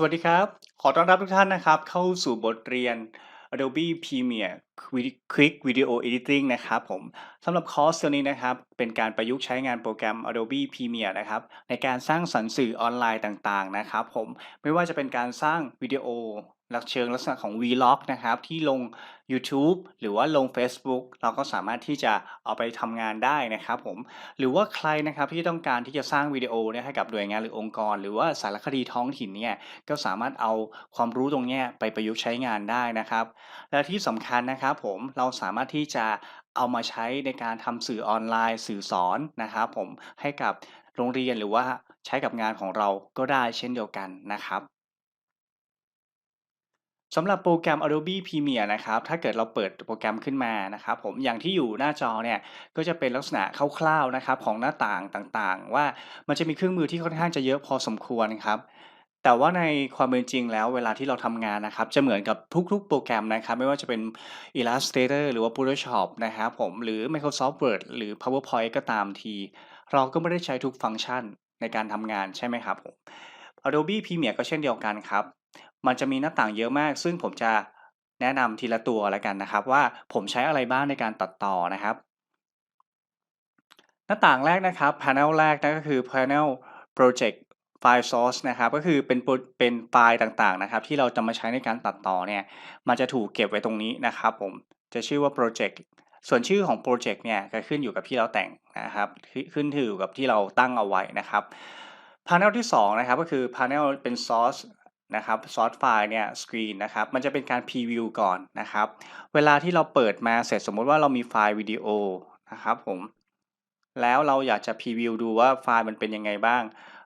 สวัสดีครับ ขอต้อนรับทุกท่านนะครับ เข้าสู่บทเรียน Adobe Premiere Quick Video Editing นะครับผมสำหรับคอร์สตัวนี้นะครับ เป็นการประยุกต์ใช้งานโปรแกรม Adobe Premiere นะครับ ในการสร้างสรรค์สื่อออนไลน์ต่างๆนะครับผมไม่ว่าจะเป็นการสร้างวิดีโอ ลักเชิงลักษณะของ Vlog นะครับ ที่ลง YouTube หรือว่าลง Facebook เราก็สามารถที่จะเอาไปทำงานได้นะครับผม หรือว่าใครนะครับที่ต้องการที่จะสร้างวิดีโอเนี่ยให้กับหน่วยงานหรือองค์กร หรือว่าสารคดีท้องถิ่นเนี่ยก็สามารถเอาความรู้ตรงนี้ไปประยุกต์ใช้งานได้นะครับ และที่สำคัญนะครับผมเราสามารถที่จะเอามาใช้ในการทำสื่อออนไลน์สื่อสอนนะครับผมให้กับโรงเรียนหรือว่าใช้กับงานของเราก็ได้เช่นเดียวกันนะครับ สำหรับโปรแกรม Adobe Premiere นะครับ ถ้าเกิดเราเปิดโปรแกรมขึ้นมานะครับ ผม อย่างที่อยู่หน้าจอเนี่ย ก็จะเป็นลักษณะคร่าวๆนะครับของหน้าต่างต่างๆ ว่ามันจะมีเครื่องมือที่ค่อนข้างจะเยอะพอสมควรครับ แต่ว่าในความเป็นจริงแล้วเวลาที่เราทำงานนะครับ จะเหมือนกับทุกๆ โปรแกรมนะครับ ไม่ว่าจะเป็น Illustrator หรือว่า Photoshop นะครับผม หรือ Microsoft Word หรือ PowerPoint ก็ตามที เราก็ไม่ได้ใช้ทุกฟังก์ชันในการทำงานใช่ไหมครับผม Adobe Premiere ก็เช่นเดียวกันครับ มันจะมีหน้าต่างเยอะมาก ซึ่งผมจะแนะนำทีละตัวแล้วกันนะครับ ว่าผมใช้อะไรบ้างในการตัดต่อนะครับ หน้าต่างแรกนะครับ panel แรกนั่นก็คือ panel project file source นะครับก็คือเป็นเป็นไฟล์ต่างๆนะครับ ที่เราจะมาใช้ในการตัดต่อเนี่ยมันจะถูกเก็บไว้ตรงนี้นะครับ ผมจะชื่อว่า project ส่วนชื่อของโปรเจกต์เนี่ยก็ขึ้นอยู่กับที่เราแต่งนะครับ ขึ้นขึ้นอยู่กับที่เราตั้งเอาไว้นะครับ panel ที่2นะครับก็คือ panel เป็น source นะครับ source file เนี่ย screen นะครับมันจะเป็นการ preview ก่อนนะครับ เวลาที่เราเปิดมาเสร็จสมมุติว่าเรามีไฟล์วิดีโอนะครับผมแล้วเราอยากจะ preview ดูว่าไฟล์มันเป็นยังไงบ้าง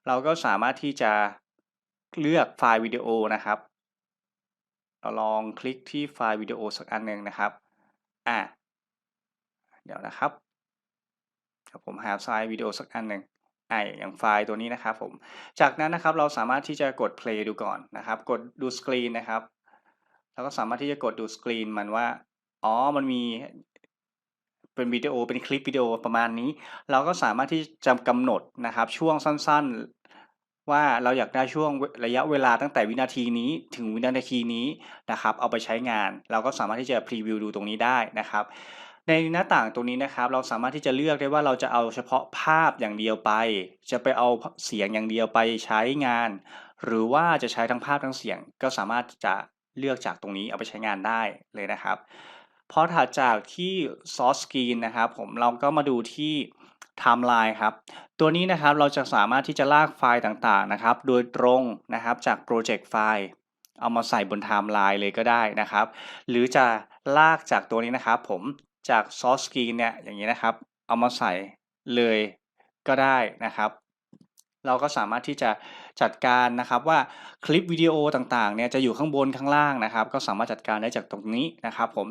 เราก็สามารถที่จะเลือกไฟล์วิดีโอนะครับ เราลองคลิกที่ไฟล์วิดีโอสักอันหนึ่งนะครับอะเดี๋ยวนะครับเดี๋ยวผมหาไฟล์วิดีโอสักอันหนึ่ง อ่อย่างไฟล์ตัวนี้นะครับผม จากนั้นนะครับเราสามารถที่จะกด play ดูก่อนนะครับ กดดูสกรีนนะครับแล้วก็สามารถที่จะกดดูสกรีนมันว่า อ๋อ มันมีเป็นวิดีโอเป็นคลิปวิดีโอประมาณนี้ เราก็สามารถที่จะกำหนดนะครับ ช่วงสั้นๆ ว่าเราอยากได้ช่วงระยะเวลาตั้งแต่วินาทีนี้ ถึงวินาทีนี้นะครับ เอาไปใช้งาน เราก็สามารถที่จะพรีวิวดูตรงนี้ได้นะครับ ในหน้าต่างตรงนี้นะครับ เราสามารถที่จะเลือกได้ว่าเราจะเอาเฉพาะภาพอย่างเดียวไป จะไปเอาเสียงอย่างเดียวไปใช้งาน หรือว่าจะใช้ทั้งภาพทั้งเสียงก็สามารถจะเลือกจากตรงนี้เอาไปใช้งานได้เลยนะครับพอถัดจากที่ source screen นะครับผมเราก็มาดูที่ timeline ครับตัวนี้นะครับเราจะสามารถที่จะลากไฟล์ต่างๆนะครับ โดยตรงนะครับจาก project file เอามาใส่บน timeline เลยก็ได้นะครับ หรือจะลากจากตัวนี้นะครับผม จาก source screen เนี่ยอย่างนี้นะครับ เอามาใส่เลยก็ได้นะครับ เราก็สามารถที่จะจัดการนะครับว่าคลิปวิดีโอต่างๆเนี่ยจะอยู่ข้างบนข้างล่างนะครับ ก็สามารถจัดการได้จากตรงนี้นะครับผม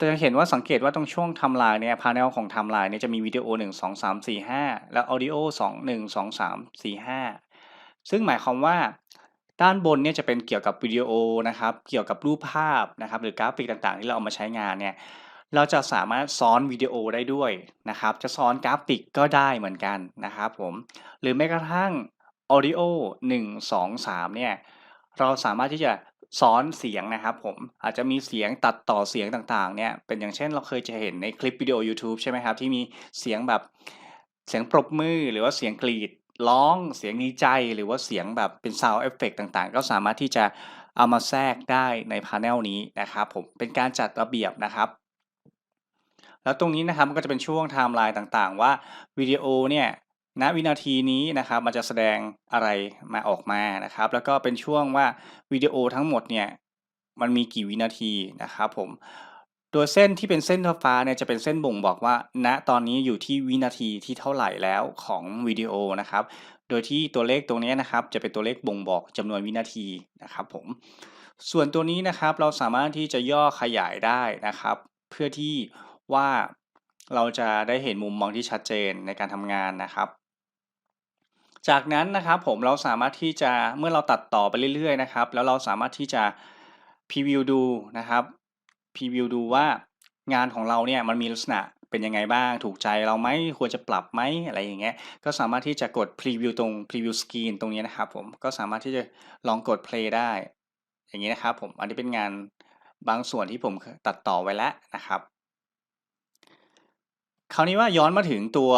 จะเห็นว่าสังเกตว่าตรงช่วงทม์ไลน์เนี่ยพา n e l ของทม์ไลน์เนี่ยจะมีวิดีโอ 1 2 3 4 5 แล้ว Audio 2 1 2 3 4 5 ซึ่งหมายความว่าด้านบนเนี่ยจะเป็นเกี่ยวกับวิดีโอนะครับ เกี่ยวกับรูปภาพนะครับ หรือกราฟิกต่างๆ ที่เราเอามาใช้งานเนี่ย เราจะสามารถซ้อนวิดีโอได้ด้วยนะครับ จะซ้อนกราฟิกก็ได้เหมือนกันนะครับผม หรือแม้กระทั่ง Audio 1 2 3 เนี่ย เราสามารถที่จะซ้อนเสียงนะครับผม อาจจะมีเสียงตัดต่อเสียงต่างๆ เนี่ย เป็นอย่างเช่นเราเคยจะเห็นในคลิปวิดีโอ YouTube ใช่ไหมครับ ที่มีเสียงแบบเสียงปรบมือหรือว่าเสียงกรีดร้องเสียงดีใจหรือว่าเสียงแบบเป็น Sound Effect ต่างๆ ก็สามารถที่จะเอามาแทรกได้ในพา n e l นี้นะครับผมเป็นการจัดระเบียบนะครับ แล้วตรงนี้นะครับมันก็จะเป็นช่วงไทม์ไลน์ต่างๆ ว่าวิดีโอเนี่ยณวินาทีนี้นะครับมันจะแสดงอะไรมาออกมานะครับ แล้วก็เป็นช่วงว่าวิดีโอทั้งหมดเนี่ยมันมีกี่วินาทีนะครับผมโดยเส้นที่เป็นเส้นฟ้าเนี่ยจะเป็นเส้นบ่งบอกว่า ณตอนนี้อยู่ที่วินาทีที่เท่าไหร่แล้วของวิดีโอนะครับ โดยที่ตัวเลขตรงนี้นะครับ จะเป็นตัวเลขบ่งบอกจำนวนวินาทีนะครับผมส่วนตัวนี้นะครับเราสามารถที่จะย่อขยายได้นะครับ เพื่อที่ ว่าเราจะได้เห็นมุมมองที่ชัดเจนในการทำงานนะครับ จากนั้นนะครับผมเราสามารถที่จะเมื่อเราตัดต่อไปเรื่อยๆนะครับ แล้วเราสามารถที่จะพรีวิวดูนะครับพรีวิวดูว่างานของเราเนี่ยมันมีลักษณะเป็นยังไงบ้าง ถูกใจเราไหมควรจะปรับไหมอะไรอย่างเงี้ยก็สามารถที่จะกดพรีวิวตรงพรีวิวสกรีนตรงนี้นะครับผมก็สามารถที่จะลองกดเพลย์ได้ อย่างงี้นะครับผมอันนี้เป็นงานบางส่วนที่ผมตัดต่อไว้แล้วนะครับ คราวนี้ว่าย้อนมาถึงตัว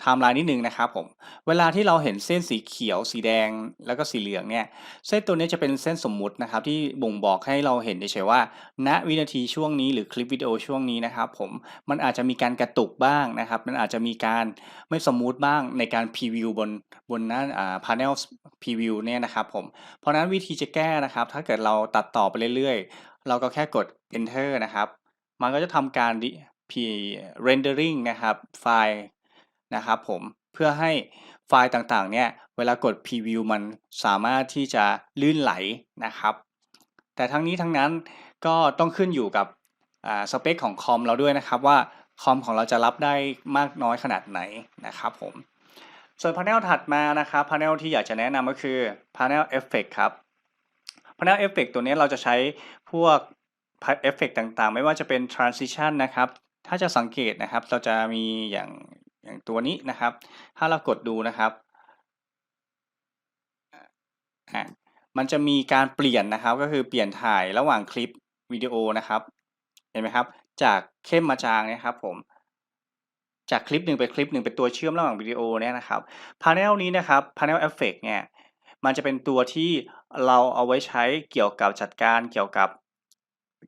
ไทม์ไลน์นิดหนึ่งนะครับผม เวลาที่เราเห็นเส้นสีเขียว สีแดง แล้วก็สีเหลืองเนี่ย เส้นตัวนี้จะเป็นเส้นสมมุตินะครับ ที่บ่งบอกให้เราเห็นเฉยๆว่า ณ วินาทีช่วงนี้หรือคลิปวิดีโอช่วงนี้นะครับผม มันอาจจะมีการกระตุกบ้างนะครับ มันอาจจะมีการไม่สมูทบ้างในการพรีวิวบนบนหน้าอ่า panel สพรีวิวเนี่ยนะครับผม เพราะฉะนั้นวิธีจะแก้นะครับ ถ้าเกิดเราตัดต่อไปเรื่อยๆ เราก็แค่กด enter นะครับ มันก็จะทำการ ดิพรี rendering นะครับไฟล์นะครับผมเพื่อให้ไฟล์ต่างๆเนี่ยเวลากดพรีวิวมันสามารถที่จะลื่นไหลนะครับ แต่ทั้งนี้ทั้งนั้นก็ต้องขึ้นอยู่กับสเปกของคอมเราด้วยนะครับว่าคอมของเราจะรับได้มากน้อยขนาดไหนนะครับผมส่วน panel ถัดมานะครับ panel ที่อยากจะแนะนำก็คือ panel Effect ครับ panel Effect ตัวนี้เราจะใช้พวกเอฟเฟกต์ต่างๆ ไม่ว่าจะเป็น transition นะครับ ถ้าจะสังเกตนะครับ เราจะมีอย่างอย่างตัวนี้นะครับ ถ้าเรากดดูนะครับอ่ามันจะมีการเปลี่ยนนะครับ ก็คือเปลี่ยนถ่ายระหว่างคลิปวิดีโอนะครับ เห็นไหมครับ จากเข้มมาจางนี่ยครับผมจากคลิปหนึ่งไปคลิปหนึ่งเป็นตัวเชื่อมระหว่างวิดีโอเนี่ยนะครับ panel นี้นะครับ panel Effect เนี่ยมันจะเป็นตัวที่เราเอาไว้ใช้เกี่ยวกับจัดการเกี่ยวกับ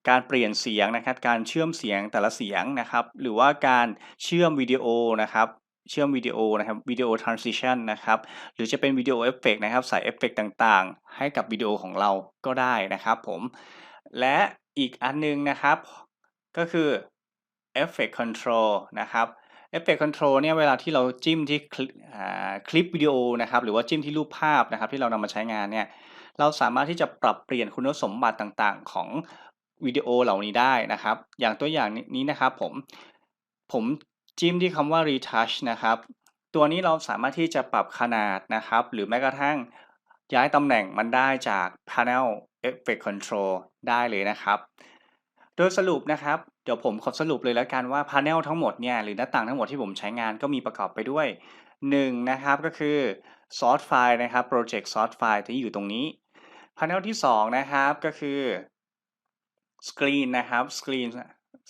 การเปลี่ยนเสียงนะครับ การเชื่อมเสียงแต่ละเสียงนะครับ หรือว่าการเชื่อมวิดีโอนะครับเชื่อมวิดีโอนะครับวิดีโอ transition นะครับหรือจะเป็นวิดีโอเอฟเฟกต์นะครับใส่เอฟเฟกต์ต่างๆ ให้กับวิดีโอของเราก็ได้นะครับผมและอีกอันหนึ่งนะครับ ก็คือ Effect Control นะครับ Effect Control เนี่ยเวลาที่เราจิ้มที่คลิอ่าคลิปวิดีโอนะครับ หรือว่าจิ้มที่รูปภาพนะครับ ที่เรานำมาใช้งานเนี่ยเราสามารถที่จะปรับเปลี่ยนคุณสมบัติต่างๆ ของ วิดีโอเหล่านี้ได้นะครับ อย่างตัวอย่างนี้นะครับผม ผมจิ้มที่คำว่า Retouch นะครับ ตัวนี้เราสามารถที่จะปรับขนาดนะครับ หรือแม้กระทั่งย้ายตำแหน่งมันได้จาก panel Effect Control ได้เลยนะครับ โดยสรุปนะครับ เดี๋ยวผมขอสรุปเลยแล้วกันว่า panel ทั้งหมดเนี่ยหรือหน้าต่างทั้งหมดที่ผมใช้งานก็มีประกอบไปด้วย1นะครับก็คือ Source File นะครับพรอเจกต์ Source File ที่อยู่ตรงนี้ panel ที่ 2 นะครับก็คือ สกรีนนะครับสกรีน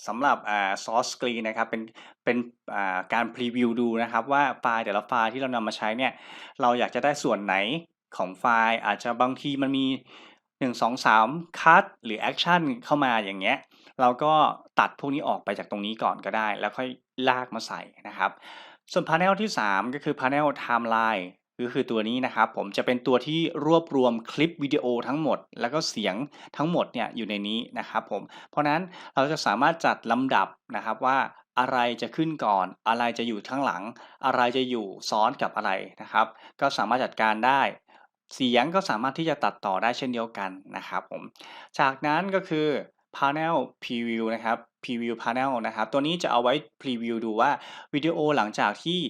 สำหรับอ่า Source Screen นะครับเป็นเป็นอ่าการพรีวิวดูนะครับว่าไฟล์แต่ละไฟล์ที่เรานำมาใช้เนี่ยเราอยากจะได้ส่วนไหนของไฟล์อาจจะบางทีมันมี 1 2 3คัตหรือแอกชันเข้ามาอย่างเงี้ยเราก็ตัดพวกนี้ออกไปจากตรงนี้ก่อนก็ได้ แล้วค่อยลากมาใส่นะครับ ส่วน panel ที่ 3 ก็คือ panel Timeline ก็คือตัวนี้นะครับผมจะเป็นตัวที่รวบรวมคลิปวิดีโอทั้งหมด แล้วก็เสียงทั้งหมดเนี่ยอยู่ในนี้นะครับผมเพราะนั้นเราจะสามารถจัดลำดับนะครับว่าอะไรจะขึ้นก่อน อะไรจะอยู่ข้างหลัง อะไรจะอยู่ซ้อนกับอะไรนะครับ ก็สามารถจัดการได้ เสียงก็สามารถที่จะตัดต่อได้เช่นเดียวกันนะครับผมจากนั้นก็คือ panel Preview นะครับ Preview Panel นะครับ ตัวนี้จะเอาไว้พรีวิวดูว่าวิดีโอหลังจากที่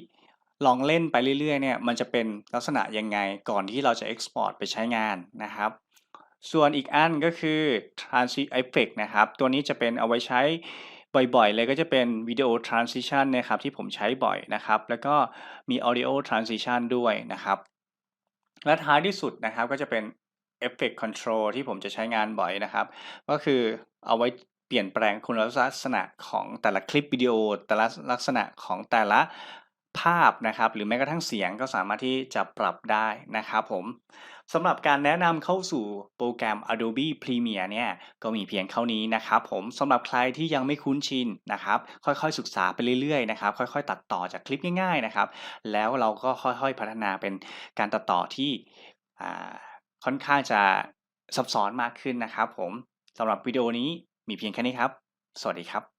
ลองเล่นไปเรื่อยๆเนี่ยมันจะเป็นลักษณะยังไงก่อนที่เราจะ Export ไปใช้งานนะครับ ส่วนอีกอันก็คือ Transi Effect นะครับ ตัวนี้จะเป็นเอาไว้ใช้บ่อยๆ เลยก็จะเป็นวิดีโอ Transition นะครับที่ผมใช้บ่อยนะครับ แล้วก็มี Audio Transition ด้วยนะครับ และท้ายที่สุดนะครับก็จะเป็น Effect Control ที่ผมจะใช้งานบ่อยนะครับ ก็คือเอาไว้เปลี่ยนแปลงคุณลักษณะของแต่ละคลิปวิดีโอ แต่ละลักษณะของแต่ละ ภาพนะครับหรือแม้กระทั่งเสียงก็สามารถที่จะปรับได้นะครับผมสำหรับการแนะนำเข้าสู่โปรแกรม Adobe Premiere เนี่ยก็มีเพียงเท่านี้นะครับผมสำหรับใครที่ยังไม่คุ้นชินนะครับค่อยๆศึกษาไปเรื่อยๆนะครับค่อยๆ ตัดต่อจากคลิปง่ายๆนะครับแล้วเราก็ค่อยๆพัฒนาเป็นการตัดต่อที่ค่อนข้างจะซับซ้อนมากขึ้นนะครับผมสำหรับวิดีโอนี้มีเพียงแค่นี้ครับ สวัสดีครับ